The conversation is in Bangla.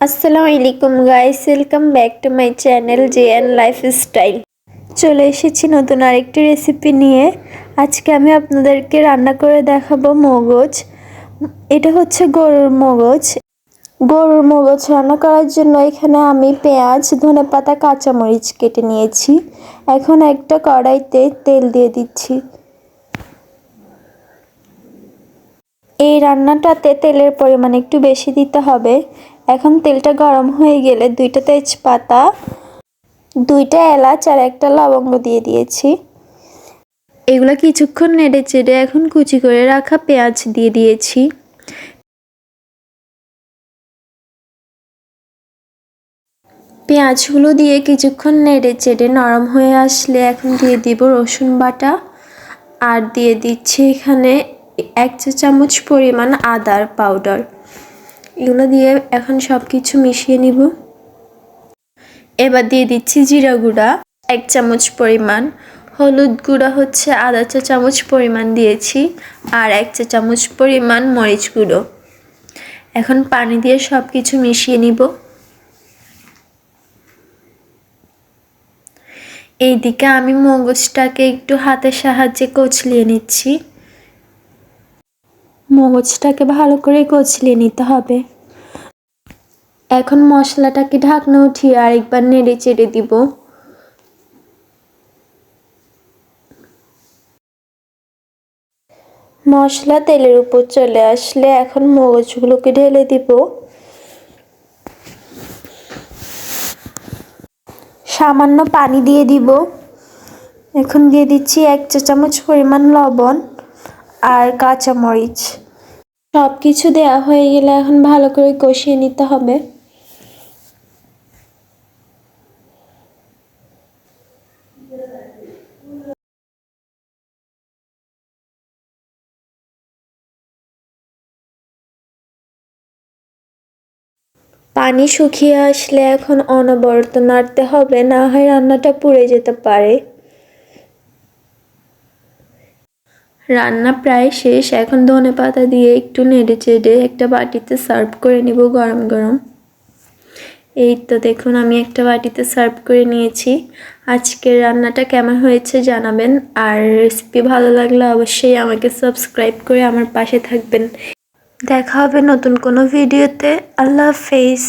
আসসালামু আলাইকুম guys welcome back to my channel J and lifestyle চলে এসেছি নতুন আরেকটি রেসিপি নিয়ে। আজকে আমি আপনাদেরকে রান্না করে দেখাবো মগজ। এটা হচ্ছে গরুর মগজ। গরুর মগজ রান্না করার জন্য এখানে আমি পেঁয়াজ ধনে পাতা কাঁচামরিচ কেটে নিয়েছি। এখন একটা কড়াইতে তেল দিয়ে দিচ্ছি। এই রান্নাটাতে তেলের পরিমাণ একটু বেশি দিতে হবে। এখন তেলটা গরম হয়ে গেলে দুইটা তেজপাতা, দুইটা এলাচ আর একটা লবঙ্গ দিয়ে দিয়েছি। এগুলো কিছুক্ষণ নেড়ে চেড়ে এখন কুচি করে রাখা পেঁয়াজ দিয়ে দিয়েছি। পেঁয়াজগুলো দিয়ে কিছুক্ষণ নেড়ে চেড়ে নরম হয়ে আসলে এখন দিয়ে দিব রসুন বাটা। আর দিয়ে দিচ্ছি এখানে এক চা চামচ পরিমাণ আদার পাউডার। এগুলো দিয়ে এখন সব কিছু মিশিয়ে নিব। এবার দিয়ে দিচ্ছি জিরা গুঁড়া, এক চামচ পরিমাণ। হলুদ গুঁড়া হচ্ছে আধা চা চামচ পরিমাণ দিয়েছি আর এক চা চামচ পরিমাণ মরিচ গুঁড়ো। এখন পানি দিয়ে সব কিছু মিশিয়ে নিব। এইদিকে আমি মগজটাকে একটু হাতের সাহায্যে কচলিয়ে নিচ্ছি। মগজটাকে ভালো করে কচলিয়ে নিতে হবে। এখন মশলাটাকে ঢাকনা উঠিয়ে আরেকবার নেড়ে চেড়ে দিব। মশলা তেলের উপর চলে আসলে এখন মগজগুলোকে ঢেলে দিব। সামান্য পানি দিয়ে দিব। এখন দিয়ে দিচ্ছি এক চা চামচ পরিমাণ লবণ আর কাঁচামরিচ। সব কিছু দেওয়া হয়ে গেলে এখন ভালো করে কষিয়ে নিতে হবে। পানি শুকিয়ে আসলে এখন অনবরত নাড়তে হবে, না হয় রান্নাটা পুড়ে যেতে পারে। রান্না প্রায় শেষ। এখন ধনে পাতা দিয়ে একটু নেড়ে চেড়ে একটা বাটিতে সার্ভ করে নিব গরম গরম। এই তো দেখুন, আমি একটা বাটিতে সার্ভ করে নিয়েছি। আজকের রান্নাটা কেমন হয়েছে জানাবেন। আর রেসিপি ভালো লাগলে অবশ্যই আমাকে সাবস্ক্রাইব করে আমার পাশে থাকবেন। দেখা হবে নতুন কোনো ভিডিওতে। আল্লাহ হাফেজ।